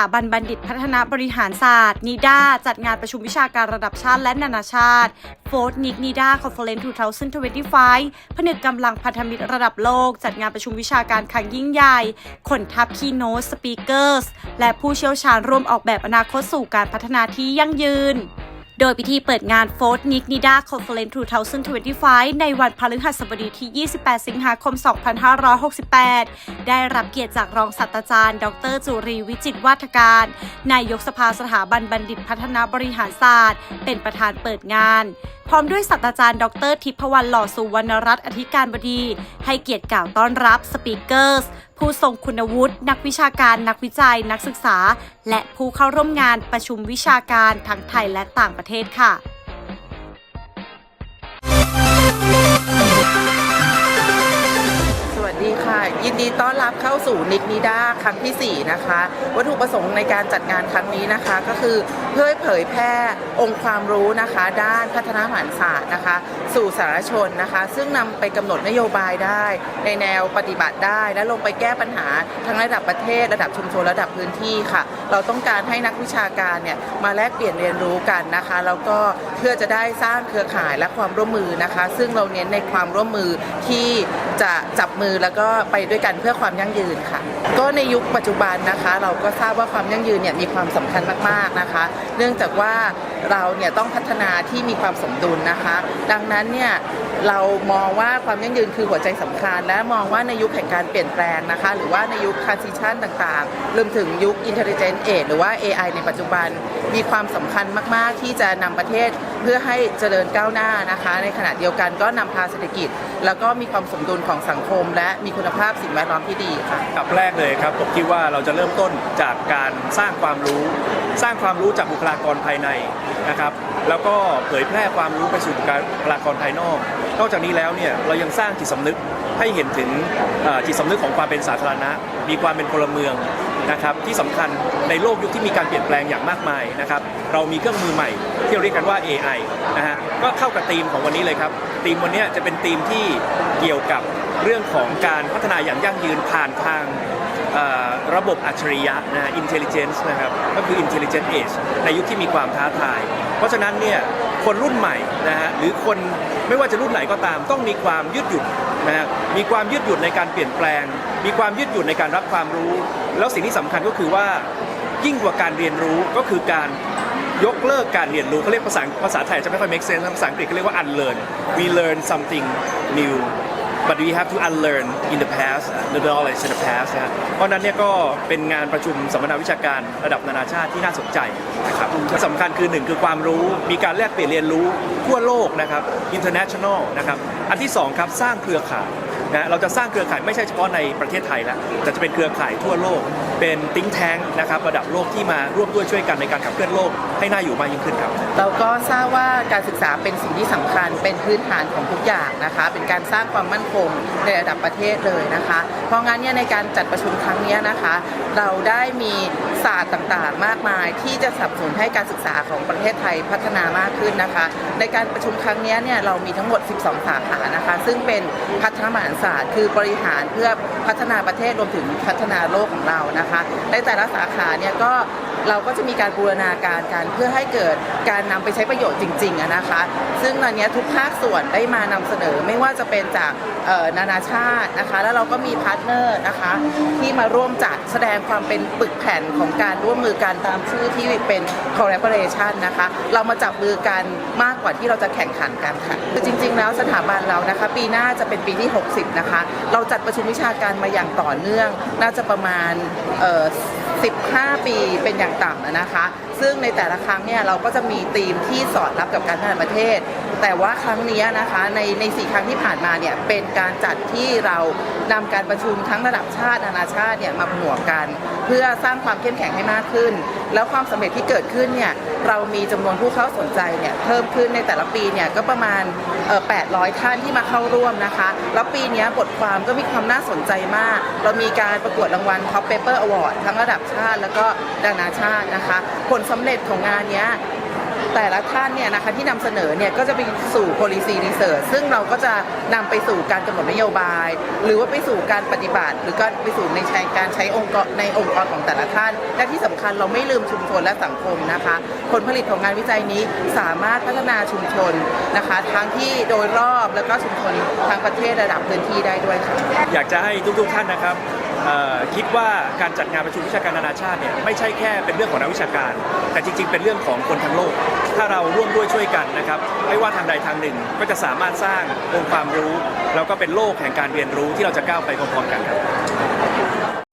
าบันบัณฑิตพัฒนาบริหารศาสตร์นิด้าจัดงานประชุมวิชาการระดับชาติและนานาชาติโฟร์นิกนิด้าคอนเฟอเรนซ์2025ผนึกกำลังพันธมิตรระดับโลก จัดงานประชุมวิชาการครั้งยิ่งใหญ่ ขนทัพคีโนสปีกเกอร์สและผู้เชี่ยวชาญร่วมออกแบบอนาคตสู่การพัฒนาที่ยั่งยืน โดยพิธีเปิดงาน f o r t n i c n i d a Conference 2025ในวันพฤหัสบดีที่ 28 สิงหาคม 2568 ได้รับเกียรติจากรองศาสตราจารย์ ดร จุรีวิจิตวาทการ นายกสภาสถาบันบัณฑิตพัฒนาบริหารศาสตร์ เป็นประธานเปิดงาน พร้อมด้วยศาสตราจารย์ ดร ทิพวรรณหล่อสุวรรณรัตน์อธิการบดี ให้เกียรติกล่าวต้อนรับสปีกเกอร์ ผู้ทรงคุณวุฒิ นักวิชาการ นักวิจัย นักศึกษา และผู้เข้าร่วมงานประชุมวิชาการทั้งไทยและต่างประเทศค่ะ ยินดีต้อนรับเข้าสู่นิกนิด้าครั้งที่ 4 นะคะ วัตถุประสงค์ในการจัดงานครั้งนี้นะคะก็คือเพื่อเผยแพร่องค์ความรู้นะคะ ด้านพัฒนาหารศาสตร์นะคะ สู่สาธารณชนนะคะ ซึ่งนำไปกำหนดนโยบายได้ ในแนวปฏิบัติได้ และลงไปแก้ปัญหาทั้งระดับประเทศ ระดับชุมชนระดับพื้นที่ค่ะ เราต้องการให้นักวิชาการเนี่ยมาแลกเปลี่ยนเรียนรู้กันนะคะแล้วก็เพื่อจะได้สร้างเครือข่ายและความร่วมมือนะคะ ซึ่งเราเน้นในความร่วมมือที่จะจับมือแล้วก็ไปด้วยกันเพื่อความยั่งยืนค่ะ ก็ในยุคปัจจุบันนะคะ เราก็ทราบว่าความยั่งยืนเนี่ยมีความสำคัญมากๆนะคะ เนื่องจากว่าเราเนี่ยต้องพัฒนาที่มีความสมดุลนะคะ ดังนั้นเนี่ย เรามองว่าความยั่งยืนคือหัวใจสำคัญ และมองว่าในยุคแห่งการเปลี่ยนแปลงนะคะ หรือว่าในยุค transition ต่างๆ รวมถึงยุค intelligent age หรือว่า AI ในปัจจุบัน มีความสำคัญมากๆ ที่จะนำประเทศเพื่อให้เจริญก้าวหน้านะคะ ในขณะเดียวกันก็นำพาเศรษฐกิจ แล้วก็มีความสมดุลของสังคม และมีคุณภาพสิ่งแวดล้อมที่ดีค่ะกับแรกเลยครับผมคิดว่าเราจะเริ่มต้นจากการสร้างความรู้ สร้างความรู้จากบุคลากรภายในนะครับแล้วก็เผยแพร่ความรู้ไปสู่บุคลากรภายนอก นอกจากนี้แล้วเนี่ยเรายังสร้างจิตสำนึกให้เห็นถึงจิตสำนึกของความเป็นสาธารณะ มีความเป็นพลเมืองนะครับที่สำคัญในโลกยุคที่มีการเปลี่ยนแปลงอย่างมากมายนะครับเรามีเครื่องมือใหม่ ที่เราเรียกกันว่า AI นะฮะก็เข้ากับธีมของวันนี้เลยครับธีมวันนี้จะเป็นธีมที่เกี่ยวกับเรื่องของการพัฒนาอย่างยั่งยืนผ่านทาง ระบบอัจฉริยะนะฮะ intelligence นะครับก็คือ intelligent age ในยุคที่มีความท้าทาย เพราะฉะนั้นเนี่ยคนรุ่นใหม่นะฮะหรือคนไม่ว่าจะรุ่นไหนก็ตาม ต้องมีความยืดหยุ่นนะฮะมีความยืดหยุ่นในการเปลี่ยนแปลง มีความยืดหยุ่นในการรับความรู้ แล้วสิ่งที่สำคัญก็คือว่ายิ่งกว่าการเรียนรู้ก็คือการยกเลิกการเรียนรู้เขาเรียกภาษาภาษาไทยจะไม่ค่อย make sense ภาษาอังกฤษเขาเรียกว่า unlearn we learn something new but we have to unlearn in the past the knowledge in the past นะเพราะฉะนั้นเนี่ยก็เป็นงานประชุมสัมมนาวิชาการระดับนานาชาติที่น่าสนใจนะครับและสำคัญคือหนึ่งคือความรู้มีการแลกเปลี่ยนเรียนรู้ทั่วโลกนะครับ international นะครับ อันที่สองครับสร้างเครือข่าย นะเราจะสร้างเครือข่ายไม่ใช่เฉพาะในประเทศไทยแล้วแต่จะเป็นเครือข่ายทั่วโลก เป็นติ้งแท้งนะครับระดับโลกที่มาร่วมด้วยช่วยกันในการขับเคลื่อนโลกให้น่าอยู่มากยิ่งขึ้นครับเราก็ทราบว่าการศึกษาเป็นสิ่งที่สำคัญ เป็นพื้นฐานของทุกอย่างนะคะ เป็นการสร้างความมั่นคงในระดับประเทศเลยนะคะ เพราะงั้นเนี่ยในการจัดประชุมครั้งนี้นะคะ เราได้มีศาสตร์ต่างๆ มากมายที่จะสนับสนุนให้การศึกษาของประเทศไทยพัฒนามากขึ้นนะคะ ในการประชุมครั้งนี้เนี่ยเรามีทั้งหมด 12 สาขานะคะ ซึ่งเป็นพัฒนาหารศาสตร์ คือบริหารเพื่อพัฒนาประเทศรวมถึงพัฒนาโลกของเรานะคะ ในแต่ละสาขาเนี่ยก็ เราก็จะมีการบูรณาการกันเพื่อให้เกิดการนำไปใช้ประโยชน์จริงๆนะคะ ซึ่งตอนนี้ทุกภาคส่วนได้มานำเสนอไม่ว่าจะเป็นจากนานาชาตินะคะ แล้วเราก็มีพาร์ทเนอร์นะคะที่มาร่วมจัดแสดงความเป็นปึกแผ่นของการร่วมมือกันตามชื่อที่เป็น collaboration นะคะ เรามาจับมือกันมากกว่าที่เราจะแข่งขันกันค่ะคือจริง ๆ แล้วสถาบันเรานะคะ ปีหน้าจะเป็นปีที่ 60 นะคะ เราจัดประชุมวิชาการมาอย่างต่อเนื่อง น่าจะประมาณ 15 ปีเป็นอย่างต่ำนะคะ ซึ่งในแต่ละครั้งเนี่ยเราก็จะมีธีมที่สอดรับกับการพัฒนาประเทศ แต่ว่าครั้งนี้นะคะในในสี่ครั้งที่ผ่านมาเนี่ยเป็นการจัดที่เรานำการประชุมทั้งระดับชาตินานาชาติเนี่ยมาผนวกกัน เพื่อสร้างความเข้มแข็งให้มากขึ้น แล้วความสำเร็จที่เกิดขึ้นเนี่ยเรามีจำนวนผู้เข้าสนใจเนี่ยเพิ่มขึ้นในแต่ละปีเนี่ยก็ประมาณ 800 ท่านที่มาเข้าร่วมนะคะ แล้วปีนี้บทความก็มีความน่าสนใจมาก เรามีการประกวดรางวัล Top Paper Award ทั้งระดับชาติแล้วก็นานาชาตินะคะ ผลสำเร็จของงานเนี้ยแต่ละท่านเนี่ยนะคะที่นำเสนอเนี่ยก็จะไปสู่ policy research ซึ่งเราก็จะนำไปสู่การกำหนดนโยบาย หรือว่าไปสู่การปฏิบัติ หรือการไปสู่ในใช้การใช้องค์กรในองค์กรของแต่ละท่าน และที่สำคัญเราไม่ลืมชุมชนและสังคมนะคะ ผลผลิตของงานวิจัยนี้สามารถพัฒนาชุมชนนะคะทั้งที่โดยรอบแล้วก็ชุมชนทั้งประเทศระดับพื้นที่ได้ด้วยค่ะอยากจะให้ทุกๆท่านนะครับ คิดว่าการจัดงานประชุมวิชาการนานาชาติเนี่ยไม่ใช่แค่เป็นเรื่องของนักวิชาการ แต่จริงๆ เป็นเรื่องของคนทั้งโลก ถ้าเราร่วมด้วยช่วยกันนะครับไม่ว่าทางใดทางหนึ่งก็จะสามารถสร้างองค์ความรู้ แล้วก็เป็นโลกแห่งการเรียนรู้ที่เราจะก้าวไปพร้อมๆกันครับ